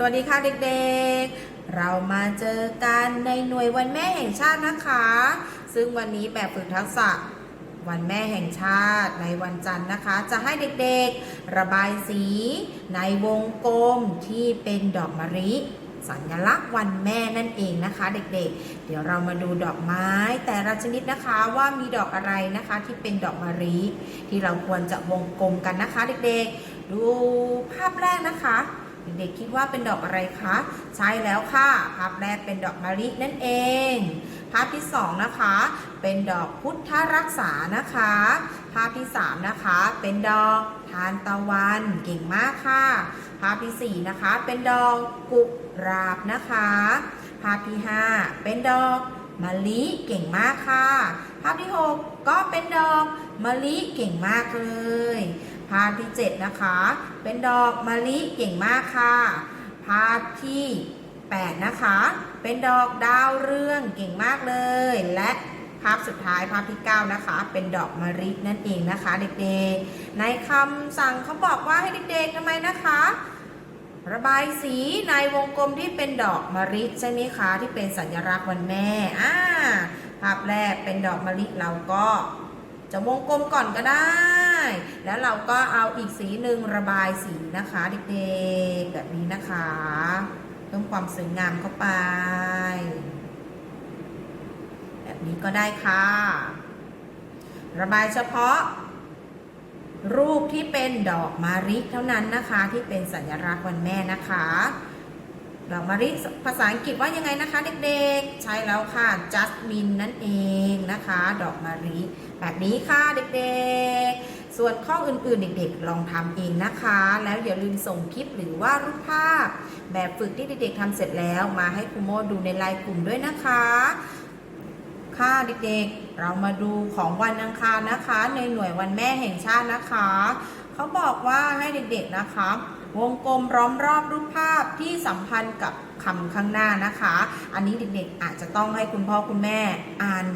สวัสดีค่ะเด็กๆ เรามาเจอกันในหน่วยวันแม่แห่งชาตินะคะ ซึ่งวันนี้แบบฝึกทักษะวันแม่แห่งชาติในวันจันทร์นะคะ จะให้เด็กๆ ระบายสีในวงกลมที่เป็นดอกมะลิ สัญลักษณ์วันแม่นั่นเองนะคะ เด็กๆ เดี๋ยวเรามาดูดอกไม้ แต่ละชนิดนะคะว่ามีดอกอะไรนะคะที่เป็นดอกมะลิที่เราควรจะวงกลมกันนะคะ เด็กๆ ดูภาพแรกนะคะ เด็กๆคิดว่าเป็นดอกอะไรคะ ใช่แล้วค่ะภาพแรกเป็นดอกมะลินั่นเอง ภาพที่สองนะคะ เป็นดอกพุทธรักษานะคะ ภาพที่สามนะคะ เป็นดอกทานตะวันเก่งมากค่ะ ภาพที่สี่นะคะ เป็นดอกกุหลาบนะคะ ภาพที่ห้าเป็นดอกมะลิเก่งมากค่ะ ภาพที่หกก็เป็นดอกมะลิเก่งมากเลย ภาพที่ 7 นะคะ เป็นดอกมะลิเก่งมากค่ะภาพที่ 8 นะคะ เป็นดอกดาวเรืองเก่งมากเลย และภาพสุดท้ายภาพที่ 9 นะคะ เป็นดอกมะลินั่นเองนะคะ เด็กๆ ในคำสั่งเขาบอกว่าให้เด็กๆทำไมนะคะระบายสีในวงกลมที่เป็นดอกมะลิใช่ไหมคะที่เป็นสัญลักษณ์วันแม่อ่าภาพแรกเป็นดอกมะลิเราก็ จะวงกลมก่อนก็ได้ แล้วเราก็เอาอีกสีหนึ่งระบายสีนะคะเด็กๆแบบนี้นะคะเพิ่มความสวยงามเข้าไป แบบนี้ก็ได้ค่ะ ระบายเฉพาะ รูปที่เป็นดอกมะลิเท่านั้นนะคะ ที่เป็นสัญลักษณ์วันแม่นะคะ ดอกมะลิภาษาอังกฤษว่ายังไงนะคะเด็กๆ ใช่แล้วค่ะ jasmine นั่นเองนะคะ ดอกมะลิแบบนี้ค่ะเด็กๆ ส่วนข้ออื่นๆ เด็กๆ ลองทำเองนะคะ แล้วอย่าลืมส่งคลิปหรือว่ารูปภาพ แบบฝึกที่เด็กๆทำเสร็จแล้วมาให้ครูโมดูในไลน์กลุ่มด้วยนะคะ ค่ะเด็กๆ เรามาดูของวันอังคารนะคะ ในหน่วยวันแม่แห่งชาตินะคะ เขาบอกว่าให้เด็กๆนะคะ วงกลมล้อมรอบรูปภาพที่สัมพันธ์กับคำข้างหน้านะคะ อันนี้เด็กๆอาจจะต้องให้คุณพ่อคุณแม่อ่าน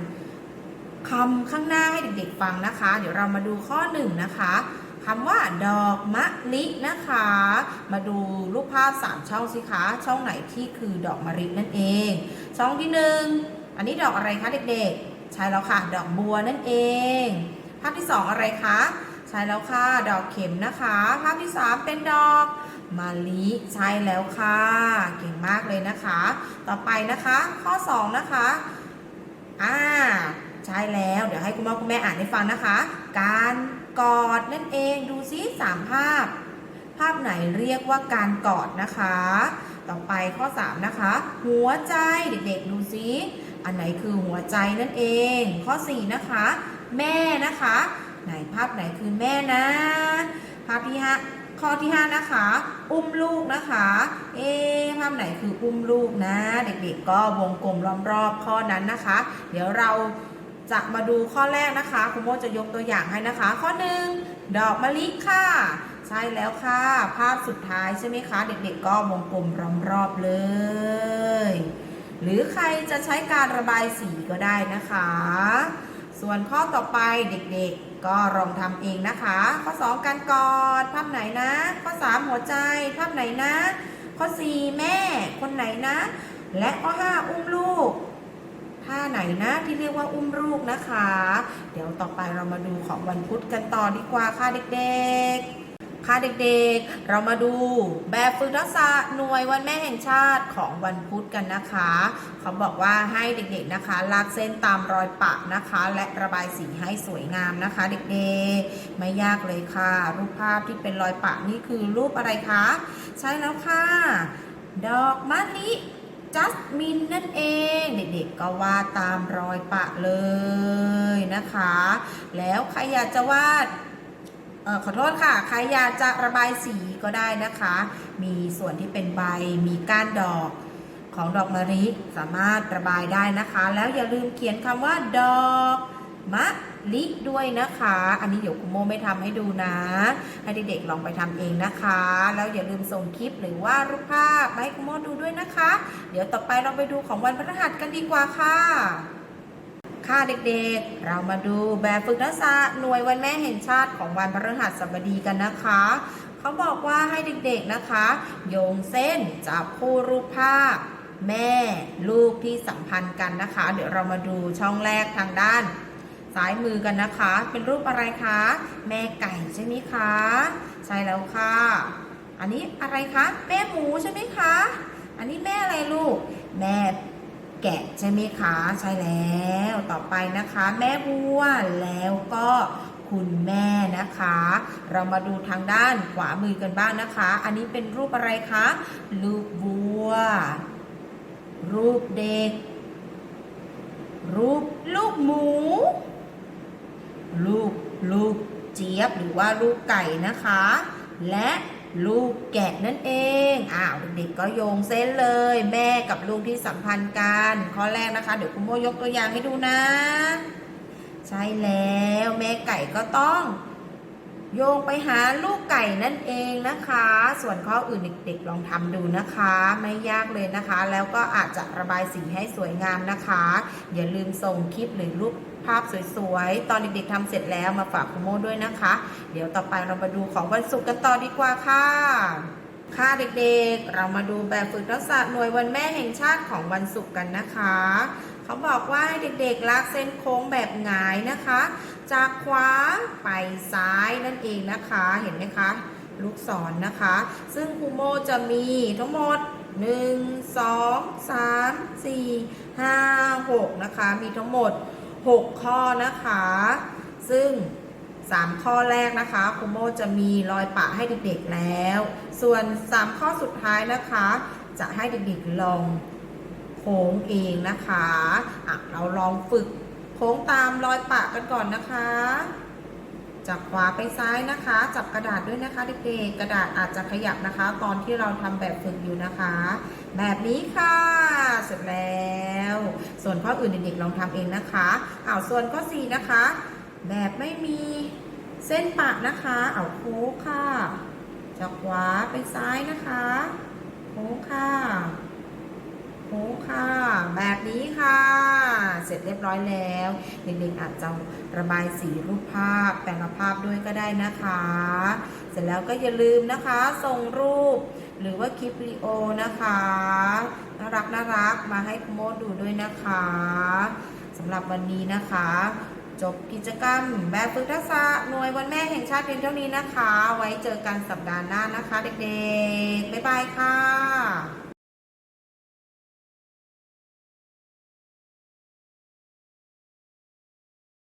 คำข้างหน้าให้เด็กๆฟังนะคะ เดี๋ยวเรามาดูข้อหนึ่งนะคะคำว่าดอกมะลินะคะ มาดูรูปภาพสามช่องสิคะ ช่องไหนที่คือดอกมะลินั่นเอง ช่องที่หนึ่งอันนี้ดอกอะไรคะเด็กๆ ใช่แล้วค่ะ ดอกบัวนั่นเอง ภาพที่สองอะไรคะ ใช่แล้วค่ะ ดอกเข็มนะคะ ภาพที่สามเป็นดอกมะลิใช่แล้วค่ะ เก่งมากเลยนะคะ ต่อไปนะคะ ข้อสองนะคะอ่าใช่แล้วเดี๋ยวให้คุณพ่อคุณแม่อ่านให้ฟังนะคะ การกอดนั่นเองดูซิสามภาพ ภาพไหนเรียกว่าการกอดนะคะ ต่อไปข้อ 3 นะคะ หัวใจเด็กๆดูซิอันไหนคือหัวใจนั่นเอง ข้อ 4 นะคะ แม่นะคะ ไหนภาพไหนคือแม่นะ ภาพที่5ข้อที่5นะคะ อุ้มลูกนะคะ เอ๊ภาพไหนคืออุ้มลูกนะ เด็กๆก็วงกลมล้อมรอบข้อนั้นนะคะ เดี๋ยวเราจะมาดูข้อแรกนะคะคุณโมจะยกตัวอย่างให้นะคะ ข้อ1ดอกมะลิค่ะ ใช่แล้วค่ะ ภาพสุดท้ายใช่ไหมคะ เด็กๆก็วงกลมล้อมรอบเลย หรือใครจะใช้การระบายสีก็ได้นะคะ ส่วนข้อต่อไปเด็กๆ ก็ลองทำเองนะคะ ข้อ 2 การกอดภาพไหนนะ ข้อ 3 หัวใจภาพไหนนะ ข้อ 4 แม่คนไหนนะ และข้อ 5 อุ้มลูกท่าไหนนะที่เรียกว่าอุ้มลูกนะคะ เดี๋ยวต่อไปเรามาดูของวันพุธกันต่อดีกว่าค่ะเด็กๆ ค่ะเด็กๆ เรามาดูแบบฝึกทักษะหน่วยวันแม่แห่งชาติของวันพุธกันนะคะ เขาบอกว่าให้เด็กๆนะคะลากเส้นตามรอยปะนะคะ และระบายสีให้สวยงามนะคะ เด็กๆ ไม่ยากเลยค่ะ รูปภาพที่เป็นรอยปะนี่คือรูปอะไรคะ ใช่แล้วค่ะ ดอกมะลิจัสมินนั่นเอง เด็กๆก็วาดตามรอยปะเลยนะคะ แล้วใครอยากจะวาด ออขอโทษค่ะใครอยากจะระบายสีก็ได้นะคะ มีส่วนที่เป็นใบมีก้านดอกของดอกมะลิสามารถระบายได้นะคะ แล้วอย่าลืมเขียนคำว่าดอกมะลิด้วยนะคะ อันนี้เดี๋ยวคุณโมไม่ทำให้ดูนะ ให้เด็กๆลองไปทำเองนะคะ แล้วอย่าลืมส่งคลิปหรือว่ารูปภาพมาให้คุณโมดูด้วยนะคะ เดี๋ยวต่อไปเราไปดูของวันพฤหัสกันดีกว่าค่ะ ค่ะเด็กๆ เรามาดูแบบฝึกทักษะหน่วยวันแม่แห่งชาติของวันพฤหัสบดีกันนะคะ เขาบอกว่าให้เด็กๆนะคะ โยงเส้นจับคู่รูปภาพ แม่ลูกที่สัมพันธ์กันนะคะ เดี๋ยวเรามาดูช่องแรกทางด้านซ้ายมือกันนะคะ เป็นรูปอะไรคะ แม่ไก่ใช่ไหมคะ ใช่แล้วค่ะ อันนี้อะไรคะ แม่หมูใช่ไหมคะ อันนี้แม่อะไรลูก แม่ แกะใช่ไหมคะ ใช่แล้วต่อไปนะคะ แม่วัวแล้วก็คุณแม่นะคะ เรามาดูทางด้านขวามือกันบ้างนะคะ อันนี้เป็นรูปอะไรคะลูกวัว รูปเด็ก รูปลูกหมู ลูกลูกเจี๊ยบหรือว่าลูกไก่นะคะ และ ลูกแกะนั่นเอง อ้าวเด็กๆก็โยงเส้นเลย แม่กับลูกที่สัมพันธ์กัน ข้อแรกนะคะ เดี๋ยวคุณโมยกตัวอย่างให้ดูนะ ใช่แล้วแม่ไก่ก็ต้อง โยงไปหาลูกไก่นั่นเองนะคะ ส่วนข้ออื่นเด็กๆลองทำดูนะคะ ไม่ยากเลยนะคะ แล้วก็อาจจะระบายสีให้สวยงามนะคะ อย่าลืมส่งคลิปหรือรูป ภาพสวยๆ ตอนเด็กๆทำเสร็จแล้วมาฝากคุณโมด้วยนะคะ เดี๋ยวต่อไปเรามาดูของวันศุกร์กันต่อดีกว่าค่ะ ค่ะเด็กๆ เรามาดูแบบฝึกทักษะหน่วยวันแม่แห่งชาติของวันศุกร์กันนะคะ เขาบอกว่าให้เด็กๆ ลากเส้นโค้งแบบหงายนะคะ จากขวาไปซ้ายนั่นเองนะคะ เห็นไหมคะ ลูกศรนนะคะ ซึ่งครูโมจะมีทั้งหมด1 2 3 4 5 6นะคะ มีทั้งหมด 6 ข้อนะคะ ซึ่ง 3 ข้อแรกนะคะครูโมจะมีรอยปะให้เด็กๆแล้ว ส่วน 3 ข้อสุดท้ายนะคะ จะให้เด็กๆลองโค้งเองนะคะอะเราลองฝึกโค้งตามรอยปะกันก่อนนะคะ จากขวาไปซ้ายนะคะ จับกระดาษด้วยนะคะเด็กๆกระดาษอาจจะขยับนะคะ ตอนที่เราทำแบบฝึกอยู่นะคะ แบบนี้ค่ะ เสร็จแล้ว ส่วนข้ออื่นเด็กๆลองทำเองนะคะอ้าวส่วนข้อ4นะคะ แบบไม่มีเส้นปะนะคะเอาโค้งค่ะ จากขวาไปซ้ายนะคะ โค้งค่ะ โค้งค่ะ แบบนี้ค่ะ เสร็จเรียบร้อยแล้ว เด็กๆอาจจะระบายสีรูปภาพแต่ละภาพด้วยก็ได้นะคะ เสร็จแล้วก็อย่าลืมนะคะส่งรูป หรือว่าคลิปวิดีโอนะคะน่ารักน่ารักมาให้คุณโมดดูด้วยนะคะสำหรับวันนี้นะคะ จบกิจกรรมแบบฝึกทักษะหน่วยวันแม่แห่งชาติเพียงเท่านี้นะคะ ไว้เจอกันสัปดาห์หน้านะคะ เด็กๆบ๊ายบายค่ะ